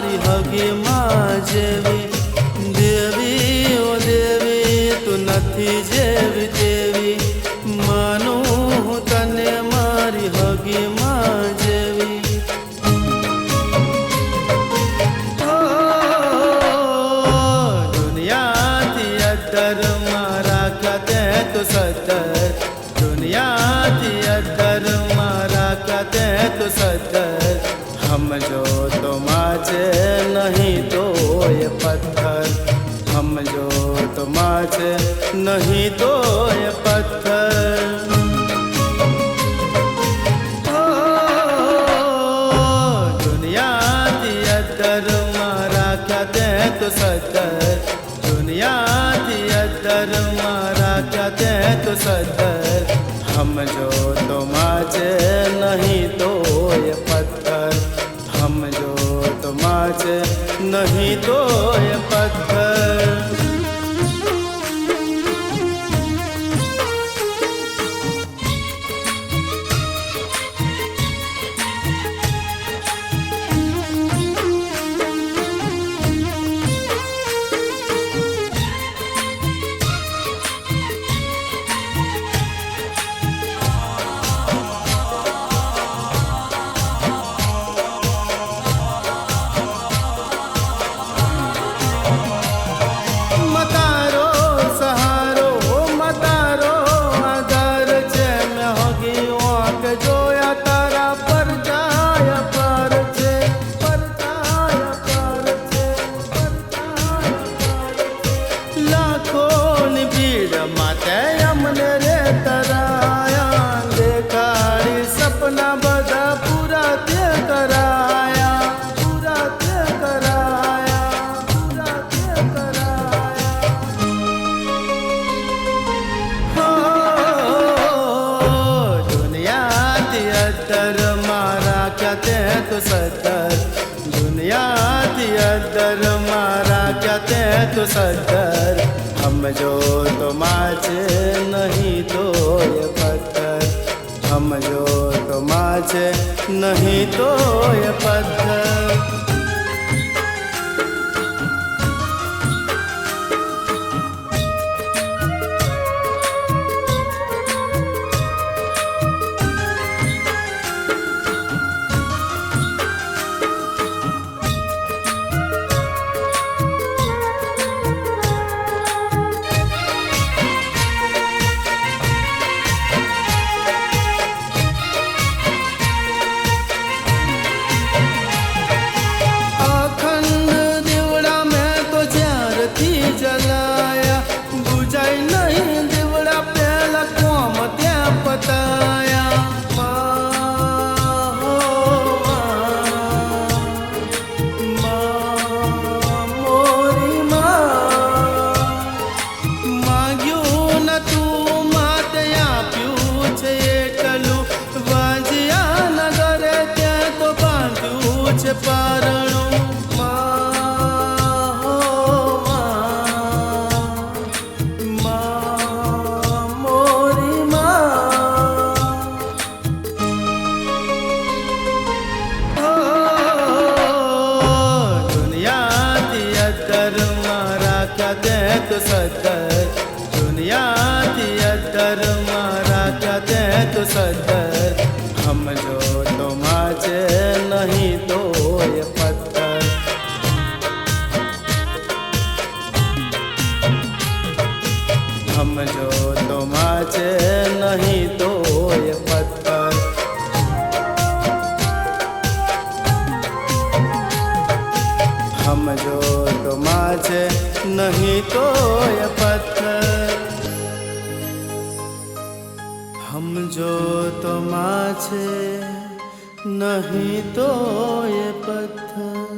તારી હગે માં જેવી, દેવી ઓ દેવી, તું નથી જેવી દેવી. માનું હું તને મારી હગે માં જેવી. દુનિયાથી અધર્મ माझे नहीं तो ये पत्थर। हम जो तुम्हारे नहीं तो ये पत्थर। दुनिया दिया दर मारा क्या दे तो सदर? दुनिया दिया दर मारा क्या दे तो सदर? हम जो तो तुम्हारे नहीं तो ये पत्थर। हम जो आज नहीं तो ये पत्थर। તો સદ્દર સમજો તો માજે નહીં તો એ પથ્થર સમજો તો માજે નહીં તો એ પથ્થર त्यात सदर दुनियात हम जो तो माझे पत्थर। हम जो तो माझे नहीं સમજો તો માજે નહીં તો પથ્થર. સમજો તો માછે નહીં તો એ પથ્થર.